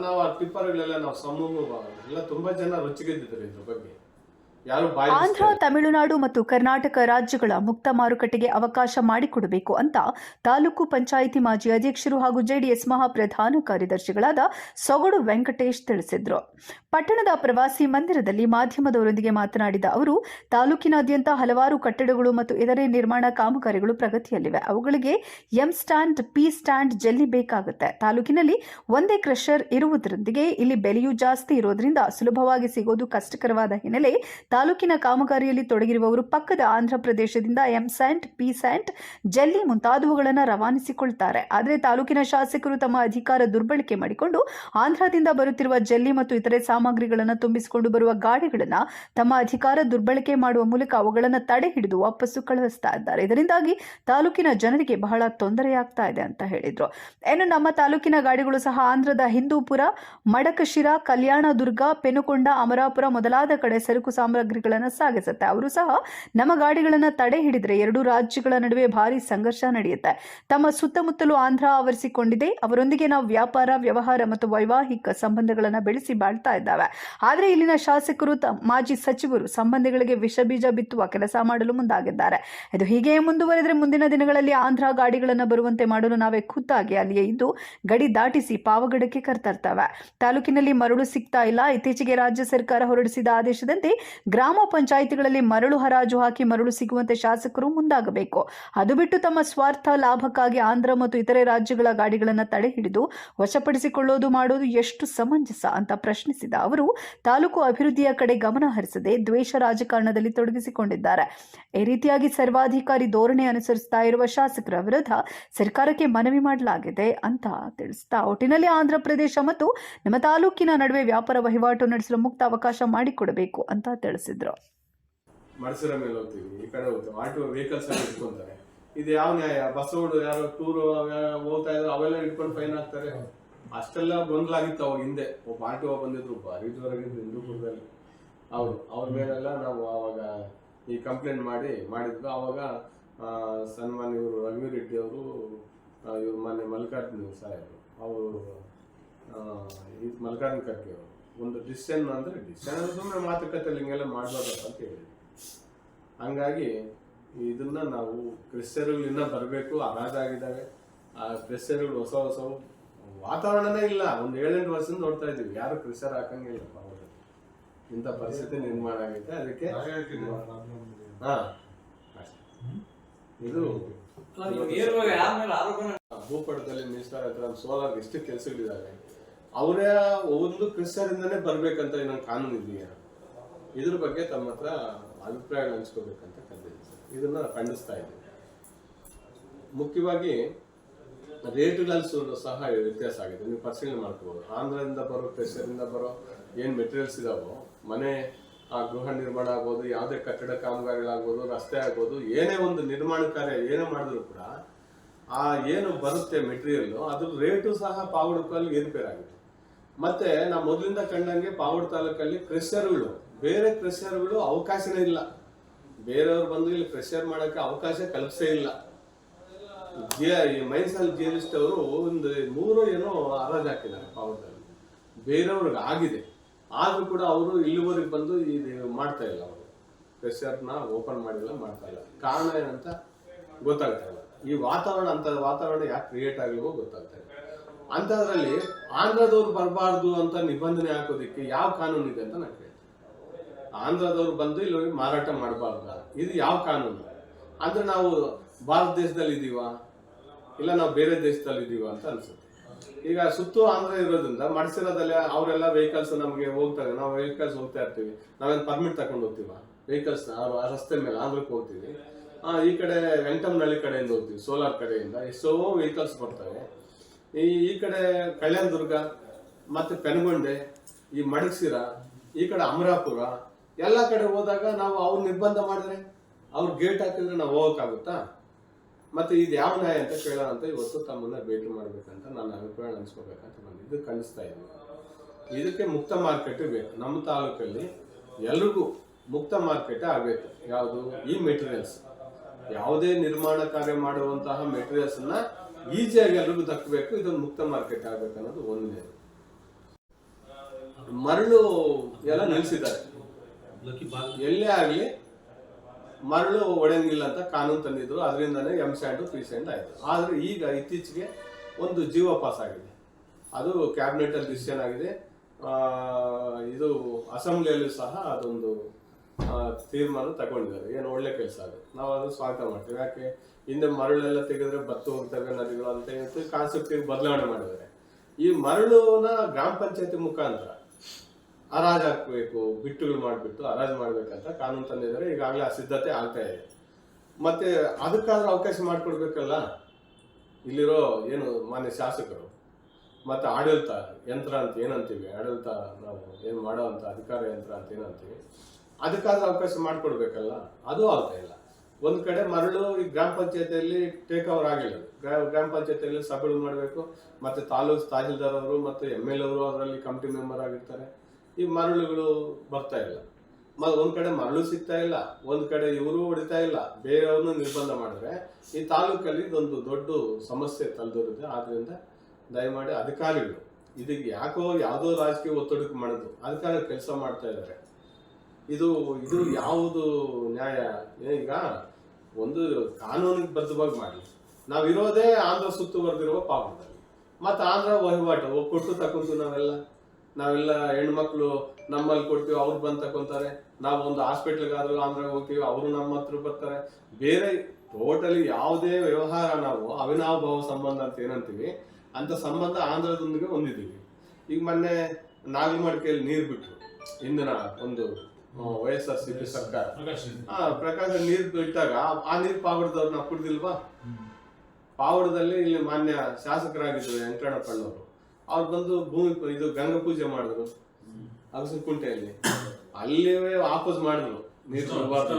ನಾವು ಆ ಟಿಪ್ಪರ್ಗಳೆಲ್ಲ ನಾವು ಸಮೂಹ ಎಲ್ಲ ತುಂಬಾ ಜನ ರೊಚ್ಚಿಗೆದ್ದಿದ್ದಾರೆ ಇದ್ರ ಬಗ್ಗೆ. ಆಂಧ್ರ, ತಮಿಳುನಾಡು ಮತ್ತು ಕರ್ನಾಟಕ ರಾಜ್ಯಗಳ ಮುಕ್ತ ಮಾರುಕಟ್ಟೆಗೆ ಅವಕಾಶ ಮಾಡಿಕೊಡಬೇಕು ಅಂತ ತಾಲೂಕು ಪಂಚಾಯಿತಿ ಮಾಜಿ ಅಧ್ಯಕ್ಷರು ಹಾಗೂ ಜೆಡಿಎಸ್ ಮಹಾಪ್ರಧಾನ ಕಾರ್ಯದರ್ಶಿಗಳಾದ ಸೊಗಡು ವೆಂಕಟೇಶ್ ತಿಳಿಸಿದ್ರು. ಪಟ್ಟಣದ ಪ್ರವಾಸಿ ಮಂದಿರದಲ್ಲಿ ಮಾಧ್ಯಮದವರೊಂದಿಗೆ ಮಾತನಾಡಿದ ಅವರು, ತಾಲೂಕಿನಾದ್ಯಂತ ಹಲವಾರು ಕಟ್ಟಡಗಳು ಮತ್ತು ಇತರೆ ನಿರ್ಮಾಣ ಕಾಮಗಾರಿಗಳು ಪ್ರಗತಿಯಲ್ಲಿವೆ. ಅವುಗಳಿಗೆ ಎಂ ಸ್ಟ್ಯಾಂಡ್ ಪಿ ಸ್ಟ್ಯಾಂಡ್ ಜಲ್ಲಿ ಬೇಕಾಗುತ್ತೆ. ತಾಲೂಕಿನಲ್ಲಿ ಒಂದೇ ಕ್ರಷರ್ ಇರುವುದರೊಂದಿಗೆ ಇಲ್ಲಿ ಬೆಲೆಯೂ ಜಾಸ್ತಿ ಇರೋದ್ರಿಂದ ಸುಲಭವಾಗಿ ಸಿಗೋದು ಕಷ್ಟಕರವಾದ ಹಿನ್ನೆಲೆ ತಾಲೂಕಿನ ಕಾಮಗಾರಿಯಲ್ಲಿ ತೊಡಗಿರುವವರು ಪಕ್ಕದ ಆಂಧ್ರ ಪ್ರದೇಶದಿಂದ ಎಂ ಸ್ಯಾಂಟ್ ಪಿ ಸ್ಯಾಂಟ್ ಜಲ್ಲಿ ಮುಂತಾದವುಗಳನ್ನು ರವಾನಿಸಿಕೊಳ್ತಾರೆ. ಆದರೆ ತಾಲೂಕಿನ ಶಾಸಕರು ತಮ್ಮ ಅಧಿಕಾರ ದುರ್ಬಳಕೆ ಮಾಡಿಕೊಂಡು ಆಂಧ್ರದಿಂದ ಬರುತ್ತಿರುವ ಜಲ್ಲಿ ಮತ್ತು ಇತರೆ ಸಾಮಗ್ರಿಗಳನ್ನು ತುಂಬಿಸಿಕೊಂಡು ಬರುವ ಗಾಡಿಗಳನ್ನು ತಮ್ಮ ಅಧಿಕಾರ ದುರ್ಬಳಕೆ ಮಾಡುವ ಮೂಲಕ ಅವುಗಳನ್ನು ತಡೆ ಹಿಡಿದು ವಾಪಸ್ಸು ಕಳುಹಿಸ್ತಾ ಇದ್ದಾರೆ. ಇದರಿಂದಾಗಿ ತಾಲೂಕಿನ ಜನರಿಗೆ ಬಹಳ ತೊಂದರೆಯಾಗ್ತಾ ಇದೆ ಅಂತ ಹೇಳಿದ್ರು. ಇನ್ನು ನಮ್ಮ ತಾಲೂಕಿನ ಗಾಡಿಗಳು ಸಹ ಆಂಧ್ರದ ಹಿಂದೂಪುರ, ಮಡಕಶಿರ ಕಲ್ಯಾಣ ದುರ್ಗ ಪೆನುಕೊಂಡ, ಅಮರಾಪುರ ಮೊದಲಾದ ಕಡೆ ಸರಕು ಸಾಮಗ್ರಿಗಳನ್ನು ಸಾಗಿಸುತ್ತೆ. ಅವರು ಸಹ ನಮ್ಮ ಗಾಡಿಗಳನ್ನು ತಡೆ ಹಿಡಿದ್ರೆ ಎರಡೂ ರಾಜ್ಯಗಳ ನಡುವೆ ಭಾರಿ ಸಂಘರ್ಷ ನಡೆಯುತ್ತೆ. ತಮ್ಮ ಸುತ್ತಮುತ್ತಲೂ ಆಂಧ್ರ ಆವರಿಸಿಕೊಂಡಿದೆ. ಅವರೊಂದಿಗೆ ನಾವು ವ್ಯಾಪಾರ, ವ್ಯವಹಾರ ಮತ್ತು ವೈವಾಹಿಕ ಸಂಬಂಧಗಳನ್ನು ಬೆಳೆಸಿ ಬಾಳ್ತಾ ಇದ್ದಾವೆ. ಆದರೆ ಇಲ್ಲಿನ ಶಾಸಕರು ಮಾಜಿ ಸಚಿವರು ಸಂಬಂಧಗಳಿಗೆ ವಿಷಬೀಜ ಬಿತ್ತುವ ಕೆಲಸ ಮಾಡಲು ಮುಂದಾಗಿದ್ದಾರೆ. ಇದು ಹೀಗೆ ಮುಂದುವರೆದರೆ ಮುಂದಿನ ದಿನಗಳಲ್ಲಿ ಆಂಧ್ರ ಗಾಡಿಗಳನ್ನು ಬರುವಂತೆ ಮಾಡಲು ನಾವೇ ಖುದ್ದಾಗಿ ಅಲ್ಲಿಯೇ ಇದ್ದು ಗಡಿ ದಾಟಿಸಿ ಪಾವಗಡಕ್ಕೆ ಕರ್ತರ್ತವೆ. ತಾಲೂಕಿನಲ್ಲಿ ಮರಳು ಸಿಗ್ತಾ ಇಲ್ಲ. ಇತ್ತೀಚೆಗೆ ರಾಜ್ಯ ಸರ್ಕಾರ ಹೊರಡಿಸಿದ ಆದೇಶದಂತೆ ಗ್ರಾಮ ಪಂಚಾಯಿತಿಗಳಲ್ಲಿ ಮರಳು ಹರಾಜು ಹಾಕಿ ಮರಳು ಸಿಗುವಂತೆ ಶಾಸಕರು ಮುಂದಾಗಬೇಕು. ಅದು ಬಿಟ್ಟು ತಮ್ಮ ಸ್ವಾರ್ಥ ಲಾಭಕ್ಕಾಗಿ ಆಂಧ್ರ ಮತ್ತು ಇತರೆ ರಾಜ್ಯಗಳ ಗಾಡಿಗಳನ್ನು ತಡೆ ಹಿಡಿದು ವಶಪಡಿಸಿಕೊಳ್ಳೋದು ಮಾಡೋದು ಎಷ್ಟು ಸಮಂಜಸ ಅಂತ ಪ್ರಶ್ನಿಸಿದ ಅವರು, ತಾಲೂಕು ಅಭಿವೃದ್ಧಿಯ ಕಡೆ ಗಮನ ಹರಿಸದೆ ದ್ವೇಷ ರಾಜಕಾರಣದಲ್ಲಿ ತೊಡಗಿಸಿಕೊಂಡಿದ್ದಾರೆ. ಈ ರೀತಿಯಾಗಿ ಸರ್ವಾಧಿಕಾರಿ ಧೋರಣೆ ಅನುಸರಿಸ್ತಾ ಇರುವ ಶಾಸಕರ ವಿರುದ್ಧ ಸರ್ಕಾರಕ್ಕೆ ಮನವಿ ಮಾಡಲಾಗಿದೆ ಅಂತ ತಿಳಿಸ್ತಾ ಒಟ್ಟಿನಲ್ಲಿ ಆಂಧ್ರ ಪ್ರದೇಶ ಮತ್ತು ನಮ್ಮ ತಾಲೂಕಿನ ನಡುವೆ ವ್ಯಾಪಾರ ವಹಿವಾಟು ನಡೆಸಲು ಮುಕ್ತ ಅವಕಾಶ ಮಾಡಿಕೊಡಬೇಕು ಅಂತ ತಿಳಿಸಿದ್ರು ಮಡಸಿರ ಮೇಲೆ ಹೋಗ್ತೀವಿ, ಈ ಕಡೆ ಹೋಗ್ತೀವಿ. ಆಟೋ ವೆಹಿಕಲ್ಸ್ ಎಲ್ಲ ಇಟ್ಕೊಂತಾರೆ. ಇದು ಯಾವ ನ್ಯಾಯ? ಬಸ್ಸೋಡು ಯಾರು ಟೂರ್ ಹೋಗ್ತಾ ಇದ್ರು, ಅವೆಲ್ಲ ಇಟ್ಕೊಂಡು ಫೈನ್ ಹಾಕ್ತಾರೆ ಅಷ್ಟೆಲ್ಲ ಗೊಂದಲಾಗಿತ್ತು ಅವಾಗ ಹಿಂದೆ. ಒಬ್ಬ ಆಟೋ ಬಂದಿದ್ರು ಭಾರಿ ಜೋರಾಗಿದ್ರು ಹಿಂದೂಪುರದಲ್ಲಿ. ಅವರು ಅವ್ರ ಮೇಲೆಲ್ಲ ನಾವು ಅವಾಗ ಈ ಕಂಪ್ಲೇಂಟ್ ಮಾಡಿ, ಮಾಡಿದ್ವಿ. ಅವಾಗ ಸನ್ಮಾನ್ ಇವರು ರಘುವೀರ್ ರೆಡ್ಡಿ ಅವರು ಇವ್ರು ಮೊನ್ನೆ ಮಲ್ಲಿಕಾರ್ಜುನ ಸಾಹೇಬರು. ಅವರು ಮಲ್ಲಿಕಾರ್ಜುನ ಖರ್ಗೆ ಅವರು. ಒಂದು ಡಿಸಿಷನ್ ಅಂದ್ರೆ ಡಿಸಿಷನ್ ಸುಮ್ಮನೆ ಮಾತುಕತೆಯಲ್ಲಿ ಹಿಂಗೆಲ್ಲ ಮಾಡ್ಬಾರ್ದಪ್ಪ ಅಂತ ಹೇಳಿದ್ವಿ ಹಂಗಾಗಿ ಇದನ್ನ ನಾವು ಕ್ರಿಶ್ಚಿಯನ್ಗಳು ಇನ್ನ ಬರಬೇಕು ಅರಾಜಾಗಿದ್ದಾವೆ ಆ ಕ್ರಿಶ್ಚಿಯನ್ಗಳು ಹೊಸ ಹೊಸ ವಾತಾವರಣನೇ ಇಲ್ಲ ಒಂದು ಏಳೆಂಟು ವರ್ಷದಿಂದ ನೋಡ್ತಾ ಇದೀವಿ ಯಾರು ಕ್ರಿಶ್ಚಿಯರ್ ಹಾಕಂಗಿಲ್ಲ ಅವರು ಇಂಥ ಪರಿಸ್ಥಿತಿ ನಿರ್ಮಾಣ ಆಗೈತೆ ಅದಕ್ಕೆ. ಇದು ಭೂಪಟದಲ್ಲಿ ಮಿನಿಸ್ಟರ್ ಹತ್ರ ಸೋಲಾರ್ ಎಷ್ಟು ಕೆಲಸಗಳಿದಾವೆ ಅವರೇ ಒಂದು ಕ್ರಿಶ್ಚಿಯರಿಂದನೇ ಬರ್ಬೇಕಂತ ಏನೋ ಕಾನೂನು ಇದೆಯಾ? ಇದ್ರ ಬಗ್ಗೆ ತಮ್ಮ ಹತ್ರ ಅಭಿಪ್ರಾಯ ಹಂಚ್ಕೋಬೇಕಂತ ಕರೆದಿದ್ದೀನಿ ಇದನ್ನ ಖಂಡಿಸ್ತಾ ಇದ್ದೀನಿ. ಮುಖ್ಯವಾಗಿ ರೇಟ್ಗಳಲ್ಲಿ ಸಹ ವ್ಯತ್ಯಾಸ ಆಗಿದೆ. ನೀವು ಪರಿಶೀಲನೆ ಮಾಡ್ಕೋಬಹುದು ಆಂಧ್ರದಿಂದ ಬರೋ, ಕ್ರಿಸ್ತರಿಂದ ಬರೋ ಏನು ಮೆಟೀರಿಯಲ್ಸ್ ಇದಾವೋ, ಮನೆ, ಆ ಗೃಹ ನಿರ್ಮಾಣ ಆಗ್ಬೋದು, ಯಾವುದೇ ಕಟ್ಟಡ ಕಾಮಗಾರಿಗಳಾಗ್ಬೋದು, ರಸ್ತೆ ಆಗ್ಬೋದು, ಏನೇ ಒಂದು ನಿರ್ಮಾಣ ಕಾರ್ಯ ಏನೇ ಮಾಡಿದ್ರು ಕೂಡ ಆ ಏನು ಬರುತ್ತೆ ಮೆಟೀರಿಯಲ್ ಅದ್ರ ರೇಟು ಸಹ ಪಾವಡಕ್ಕಲ್ಲಿ ಏರುಪೇರಾಗಿದೆ ಮತ್ತೆ ನಾವು ಮೊದಲಿಂದ ಕಂಡಂಗೆ ಪಾವಡ್ ತಾಲೂಕಲ್ಲಿ ಕ್ರೆಷರ್ಗಳು, ಬೇರೆ ಕ್ರೆಷರ್ಗಳು ಅವಕಾಶನೇ ಇಲ್ಲ. ಬೇರೆಯವ್ರು ಬಂದು ಇಲ್ಲಿ ಕ್ರೆಷರ್ ಮಾಡೋಕ್ಕೆ ಅವಕಾಶ ಕಲ್ಪಿಸೇ ಇಲ್ಲ. ಈ ಮೈಸೂರು ಜೇಲಿಸ್ಟ್ ಅವರು ಒಂದು ಮೂರು ಏನೋ ಅರಾಜ್ ಹಾಕಿದ್ದಾರೆ ಪಾವಡದಲ್ಲಿ ಬೇರೆಯವ್ರಿಗೆ ಆಗಿದೆ. ಆದರೂ ಕೂಡ ಅವರು ಇಲ್ಲಿವರೆಗೆ ಬಂದು ಇದು ಮಾಡ್ತಾ ಇಲ್ಲ ಅವರು. ಕ್ರೆಷರ್ನ ಓಪನ್ ಮಾಡಿಲ್ಲ, ಮಾಡ್ತಾ ಇಲ್ಲ. ಕಾರಣ ಏನಂತ ಗೊತ್ತಾಗ್ತಾ ಇಲ್ಲ. ಈ ವಾತಾವರಣ ಅಂತ ವಾತಾವರಣ ಯಾಕೆ ಕ್ರಿಯೇಟ್ ಆಗಲಿವೋ ಗೊತ್ತಾಗ್ತಾ ಇಲ್ಲ. ಅಂಥದ್ರಲ್ಲಿ ಆಂಧ್ರದವ್ರು ಬರಬಾರ್ದು ಅಂತ ನಿಬಂಧನೆ ಹಾಕೋದಕ್ಕೆ ಯಾವ ಕಾನೂನು ಇದೆ ಅಂತ ನಾನು ಕೇಳ್ತೀನಿ. ಆಂಧ್ರದವ್ರು ಬಂದು ಇಲ್ಲಿ ಮಾರಾಟ ಮಾಡಬಾರ್ದ? ಇದು ಯಾವ ಕಾನೂನು? ಅಂದ್ರೆ ನಾವು ಭಾರತ ದೇಶದಲ್ಲಿ ಇದೀವ? ಇಲ್ಲ ನಾವು ಬೇರೆ ದೇಶದಲ್ಲಿ ಇದೀವ ಅಂತ ಅನ್ಸುತ್ತೆ. ಈಗ ಸುತ್ತು ಆಂಧ್ರ ಇರೋದ್ರಿಂದ ಮಡಿಸಿರೋದಲ್ಲಿ ಅವರೆಲ್ಲ ವೆಹಿಕಲ್ಸ್ ನಮಗೆ ಹೋಗ್ತಾರೆ. ನಾವು ವೆಹಿಕಲ್ಸ್ ಹೋಗ್ತಾ ಇರ್ತೀವಿ. ನಾವೇನು ಪರ್ಮಿಟ್ ತಗೊಂಡು ಹೋಗ್ತೀವ? ವೆಹಿಕಲ್ಸ್ ರಸ್ತೆ ಮೇಲೆ ಆಂಧ್ರಕ್ಕೆ ಹೋಗ್ತೀವಿ. ಈ ಕಡೆ ವೆಂಕಟಮ್ನಳ್ಳಿ ಕಡೆಯಿಂದ ಹೋಗ್ತೀವಿ ಸೋಲಾರ್ ಕಡೆಯಿಂದ. ಎಷ್ಟೋ ವೆಹಿಕಲ್ಸ್ ಬರ್ತವೆ ಈ ಈ ಕಡೆ ಕಲ್ಯಾಣದುರ್ಗ ಮತ್ತೆ ಪೆನಗೊಂಡೆ, ಈ ಮಡಗಸಿರ, ಈ ಕಡೆ ಅಮರಾಪುರ, ಎಲ್ಲ ಕಡೆ ಹೋದಾಗ ನಾವು ಅವ್ರು ನಿರ್ಬಂಧ ಮಾಡಿದ್ರೆ ಅವ್ರು ಗೇಟ್ ಹಾಕಿದ್ರೆ ನಾವು ಹೋಗಕ್ಕಾಗುತ್ತಾ? ಮತ್ತೆ ಇದು ಯಾವ ನ್ಯಾಯ ಅಂತ ಕೇಳೋಣ ಅಂತ ಇವತ್ತು ತಮ್ಮನ್ನ ಭೇಟಿ ಮಾಡ್ಬೇಕಂತ ನನ್ನ ಅಭಿಪ್ರಾಯ ಅನ್ಸ್ಕೋಬೇಕಂತ ಇದು ಕಲಿಸ್ತಾ ಇದ್ದೀನಿ ಇದಕ್ಕೆ ಮುಕ್ತ ಮಾರ್ಕೆಟ್ ಬೇಕು. ನಮ್ಮ ತಾಲೂಕಲ್ಲಿ ಎಲ್ರಿಗೂ ಮುಕ್ತ ಮಾರ್ಕೆಟ್ ಆಗಬೇಕು. ಯಾವುದು? ಈ ಮೆಟೀರಿಯಲ್ಸ್. ಯಾವುದೇ ನಿರ್ಮಾಣ ಕಾರ್ಯ ಮಾಡುವಂತಹ ಮೆಟೀರಿಯಲ್ಸ್ ಅನ್ನ ಈಸಿಯಾಗಿ ಎಲ್ರಿಗೂ ದಕ್ಕಬೇಕು ಇದೊಂದು ಮುಕ್ತ ಮಾರ್ಕೆಟ್ ಆಗ್ಬೇಕು ಅನ್ನೋದು ಒಂದೇ. ಮರಳು ಎಲ್ಲ ನಿಲ್ಲಿಸಿದ್ದಾರೆ ಎಲ್ಲೇ ಆಗಲಿ ಮರಳು ಒಡೆಯಂಗಿಲ್ಲ ಅಂತ ಕಾನೂನು ತಂದಿದ್ರು ಅದರಿಂದನೇ ಎಂ ಸ್ಯಾಂಡು ಪಿ ಸ್ಯಾಂಡ್ ಆಯಿತು. ಆದರೆ ಈಗ ಇತ್ತೀಚೆಗೆ ಒಂದು ಜೀವ ಪಾಸ್ ಆಗಿದೆ. ಅದು ಕ್ಯಾಬಿನೆಟ್ ಅಲ್ಲಿ ಡಿಸಿಷನ್ ಆಗಿದೆ. ಇದು ಅಸೆಂಬ್ಲಿಯಲ್ಲೂ ಸಹ ಅದೊಂದು ತೀರ್ಮಾನ ತಗೊಂಡಿದ್ದಾರೆ. ಏನು ಒಳ್ಳೆ ಕೆಲಸ ಅದು. ನಾವು ಅದನ್ನು ಸ್ವಾಗತ ಮಾಡ್ತೀವಿ. ಯಾಕೆ? ಹಿಂದೆ ಮರಳೆಲ್ಲ ತೆಗೆದ್ರೆ ಬತ್ತು ಹೋಗ್ತವೆ ನದಿಗಳು ಅಂತ ಹೇಳ್ತು ಕಾನ್ಸೆಪ್ಟಿಗೆ ಬದಲಾವಣೆ ಮಾಡಿದ್ದಾರೆ. ಈ ಮರಳುನ ಗ್ರಾಮ ಪಂಚಾಯತಿ ಮುಖಾಂತರ ಹಾಕಬೇಕು ಹಾಕ್ಬೇಕು, ಬಿಟ್ಟುಗಳು ಮಾಡಿಬಿಟ್ಟು ಹರಾಜು ಮಾಡ್ಬೇಕಂತ ಕಾನೂನು ತಂದಿದ್ದಾರೆ. ಈಗಾಗಲೇ ಆ ಸಿದ್ಧತೆ ಆಗ್ತಾ ಇದೆ. ಮತ್ತೆ ಅದಕ್ಕಾದ್ರೂ ಅವಕಾಶ ಮಾಡಿಕೊಡ್ಬೇಕಲ್ಲ? ಇಲ್ಲಿರೋ ಏನು ಮಾನ್ಯ ಶಾಸಕರು, ಮತ್ತೆ ಆಡಳಿತ ಯಂತ್ರ ಅಂತ ಏನಂತೀವಿ? ಆಡಳಿತ ನಾವು ಏನು ಮಾಡೋ ಅಂತ, ಅಧಿಕಾರ ಯಂತ್ರ ಅಂತ ಏನಂತೀವಿ? ಅದಕ್ಕಾದ್ರೂ ಅವಕಾಶ ಮಾಡಿಕೊಡ್ಬೇಕಲ್ಲ? ಅದು ಆಗ್ತಾ ಇಲ್ಲ. ಒಂದ್ ಕಡೆ ಮರಳು ಈ ಗ್ರಾಮ ಪಂಚಾಯತಿಯಲ್ಲಿ ಟೇಕ್ ಓವರ್ ಆಗಿಲ್ಲ. ಗ್ರಾ- ಗ್ರಾಮ ಪಂಚಾಯತಿಯಲ್ಲಿ ಸಭೆಗಳು ಮಾಡಬೇಕು, ಮತ್ತೆ ತಾಲೂಕು ತಹಸೀಲ್ದಾರ್ ಅವರು ಮತ್ತೆ ಎಂ ಎಲ್ ಅವರು ಅದರಲ್ಲಿ ಕಮಿಟಿ ಮೆಂಬರ್ ಆಗಿರ್ತಾರೆ. ಈ ಮರಳುಗಳು ಬರ್ತಾ ಇಲ್ಲ. ಮ- ಒಂದ್ ಕಡೆ ಮರಳು ಸಿಗ್ತಾ ಇಲ್ಲ, ಒಂದ್ ಕಡೆ ಇವರು ಹೊಡಿತಾ ಇಲ್ಲ, ಬೇರೆಯವ್ರನ್ನ ನಿರ್ಬಂಧ ಮಾಡಿದ್ರೆ ಈ ತಾಲೂಕಲ್ಲಿ ಇದೊಂದು ದೊಡ್ಡ ಸಮಸ್ಯೆ ತಲೆದೋರಿದೆ. ಆದ್ರಿಂದ ದಯಮಾಡಿ ಅಧಿಕಾರಿಗಳು, ಇದಕ್ಕೆ ಯಾಕೋ ಯಾವುದೋ ರಾಜಕೀಯ ಒತ್ತಡಕ್ಕೆ ಮಾಡಿದ್ರು ಅಧಿಕಾರಿಗಳು ಕೆಲಸ ಮಾಡ್ತಾ ಇದ್ದಾರೆ. ಇದು ಇದು ಯಾವುದು ನ್ಯಾಯ? ಈಗ ಒಂದು ಕಾನೂನಿಗೆ ಬದ್ಧವಾಗಿ ಮಾಡಲಿ. ನಾವಿರೋದೇ ಆಂಧ್ರ ಸುತ್ತುವರೆದಿರುವ ಪಾಪದಲ್ಲಿ. ಮತ್ತೆ ಆಂಧ್ರ ವಹಿವಾಟು ಕೊಟ್ಟು ತಕೊಂತು ನಾವೆಲ್ಲ. ನಾವೆಲ್ಲ ಹೆಣ್ಮಕ್ಳು ನಮ್ಮಲ್ಲಿ ಕೊಡ್ತೀವಿ, ಅವ್ರು ಬಂದು ತಕೊಂತಾರೆ. ನಾವು ಒಂದು ಹಾಸ್ಪಿಟ್ಲ್ಗಾದ್ರೂ ಆಂಧ್ರ ಹೋಗ್ತೀವಿ, ಅವರು ನಮ್ಮ ಹತ್ರ ಬರ್ತಾರೆ. ಬೇರೆ ಟೋಟಲಿ ಯಾವುದೇ ವ್ಯವಹಾರ ನಾವು ಅವಿನಾಭಾವ ಸಂಬಂಧ ಅಂತ ಏನಂತೀವಿ, ಅಂತ ಸಂಬಂಧ ಆಂಧ್ರದೊಂದಿಗೆ ಹೊಂದಿದ್ದೀವಿ. ಈಗ ಮೊನ್ನೆ ನಾಗಮಡಿಕೆಯಲ್ಲಿ ನೀರು ಬಿಟ್ಟರು ಇಂದಿನ ಒಂದು ವೈಎಸ್ ಆರ್ ಸಿ ಪಿ ಸರ್ಕಾರ ಆ ಪ್ರಕಾಶ ನೀರು ಬಿಟ್ಟಾಗ ಆ- ನೀರು ಪಾವಡದವ್ರು ನಾವು ಕುಡ್ದಿಲ್ವಾ? ಪಾವಡದಲ್ಲಿ ಇಲ್ಲಿ ಮಾನ್ಯ ಶಾಸಕರಾಗಿದ್ರು ವೆಂಕಟಪ್ಪಣ್ಣವರು ಅವ್ರು ಬಂದು ಭೂಮಿ ಪೂ- ಇದು ಗಂಗಾ ಪೂಜೆ ಮಾಡಿದ್ರು ಅಗಸನಕುಂಟೆಯಲ್ಲಿ ಅಲ್ಲಿವೇ ವಾಪಸ್ ಮಾಡಿದ್ರು ನೀರು ಬಿಡಬಾರ್ದು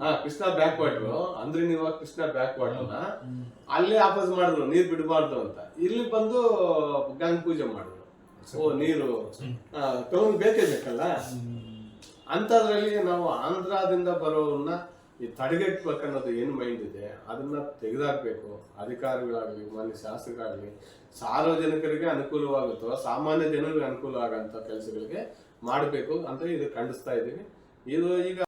ಹಾ ಕೃಷ್ಣ ಬ್ಯಾಕ್ ವಾಟರ್. ಅಂದ್ರೆ ನೀವು ಕೃಷ್ಣ ಬ್ಯಾಕ್ ವಾಟರ್ನ? ಅಲ್ಲೇ ವಾಪಸ್ ಮಾಡಿದ್ರು ನೀರ್ ಬಿಡಬಾರ್ದು ಅಂತ. ಇಲ್ಲಿ ಬಂದು ಗಂಗ ಪೂಜೆ ಮಾಡಿದ್ರು. ಓ ನೀರು. ತಗೊಂಡ್ ಬೇಕೇ ಬೇಕಲ್ಲ? ಅಂತದ್ರಲ್ಲಿ ನಾವು ಆಂಧ್ರದಿಂದ ಬರೋವನ್ನ ಈ ತಡೆಗಟ್ಟಬೇಕನ್ನೋದು ಏನು ಮೈಂಡ್ ಇದೆ, ಅದನ್ನ ತೆಗೆದಾಕ್ಬೇಕು. ಅಧಿಕಾರಿಗಳಾಗಲಿ, ಮಾನ್ಯ ಶಾಸಕರಾಗ್ಲಿ, ಸಾರ್ವಜನಿಕರಿಗೆ ಅನುಕೂಲವಾಗುತ್ತೋ, ಸಾಮಾನ್ಯ ಜನರಿಗೆ ಅನುಕೂಲ ಆಗಂತ ಕೆಲಸಗಳಿಗೆ ಮಾಡಬೇಕು ಅಂತ ಇದು ಖಂಡಿಸ್ತಾ ಇದ್ದೀವಿ. ಇದು ಈಗ